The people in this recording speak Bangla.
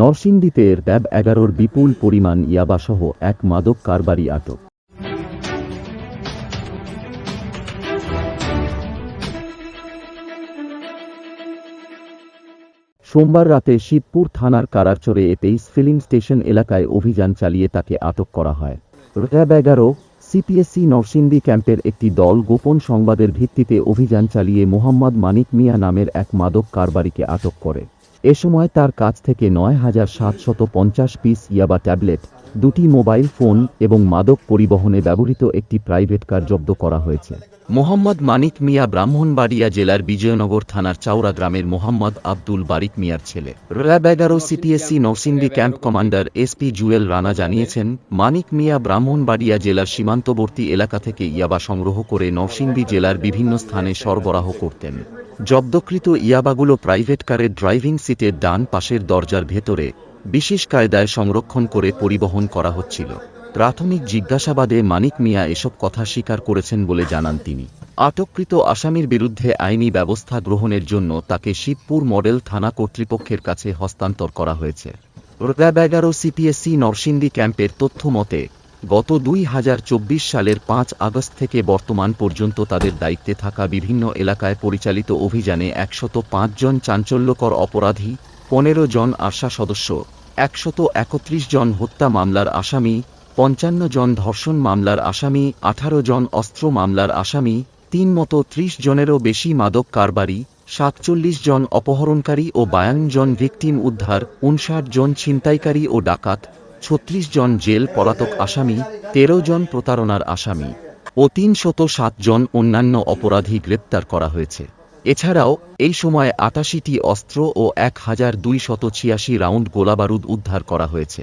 নরসিংদীতে র্যাব এগারোর বিপুল পরিমাণ ইয়াবাসহ এক মাদক কারবারি আটক। সোমবার রাতে শিবপুর থানার কারারচরে এতেইস ফিলিং স্টেশন এলাকায় অভিযান চালিয়ে তাকে আটক করা হয়। র্যাব এগারো, সিপিএসসি নরসিংদী ক্যাম্পের একটি দল গোপন সংবাদের ভিত্তিতে অভিযান চালিয়ে মোহাম্মদ মানিক মিয়া নামের এক মাদক কারবারিকে আটক করে। এ সময় তার কাছ থেকে নয় হাজার সাতশত পঞ্চাশ পিস ইয়াবা ট্যাবলেট, দুটি মোবাইল ফোন এবং মাদক পরিবহনে ব্যবহৃত একটি প্রাইভেট কার জব্দ করা হয়েছে। মোহাম্মদ মানিক মিয়া ব্রাহ্মণবাড়িয়া জেলার বিজয়নগর থানার চাওড়া গ্রামের মোহাম্মদ আব্দুল বারিক মিয়ার ছেলে। র্যাব এগারো CPSC Narsingdi camp commander SP Jewel Rana জানিয়েছেন, মানিক মিয়া ব্রাহ্মণবাড়িয়া জেলার সীমান্তবর্তী এলাকা থেকে ইয়াবা সংগ্রহ করে নরসিংদী জেলার বিভিন্ন স্থানে সরবরাহ করতেন। জব্দকৃত ইয়াবাগুলো প্রাইভেট কারের ড্রাইভিং সিটের ডান পাশের দরজার ভেতরে বিশেষ কায়দায় সংরক্ষণ করে পরিবহন করা হচ্ছিল। প্রাথমিক জিজ্ঞাসাবাদে মানিক মিয়া এসব কথা স্বীকার করেছেন বলে জানান তিনি। আটককৃত আসামির বিরুদ্ধে আইনি ব্যবস্থা গ্রহণের জন্য তাকে শিবপুর মডেল থানা কর্তৃপক্ষের কাছে হস্তান্তর করা হয়েছে। র্যাব এগারো সিপিএসসি নরসিংদী ক্যাম্পের তথ্য মতে গত দুই হাজার চব্বিশ সালের পাঁচ আগস্ট থেকে বর্তমান পর্যন্ত তাদের দায়িত্বে থাকা বিভিন্ন এলাকায় পরিচালিত অভিযানে একশত জন চাঞ্চল্যকর অপরাধী, পনেরো জন আশা সদস্য, একশত একত্রিশ জন হত্যা মামলার আসামি, পঞ্চান্ন জন ধর্ষণ মামলার আসামি, আঠারো জন অস্ত্র মামলার আসামি, তিন মতো ত্রিশ জনেরও বেশি মাদক কারবারি, সাতচল্লিশ জন অপহরণকারী ও বায়ান্ন জন ভিকটিম উদ্ধার, উনষাট জন ছিনতাইকারী ও ডাকাত। ছত্রিশ জন জেল পলাতক আসামি, তেরো জন প্রতারণার আসামি ও তিনশত জন অন্যান্য অপরাধী গ্রেপ্তার করা হয়েছে। এছাড়াও, এই সময় আটাশিটি অস্ত্র ও এক হাজার দুইশত ছিয়াশি রাউন্ড গোলাবারুদ উদ্ধার করা হয়েছে।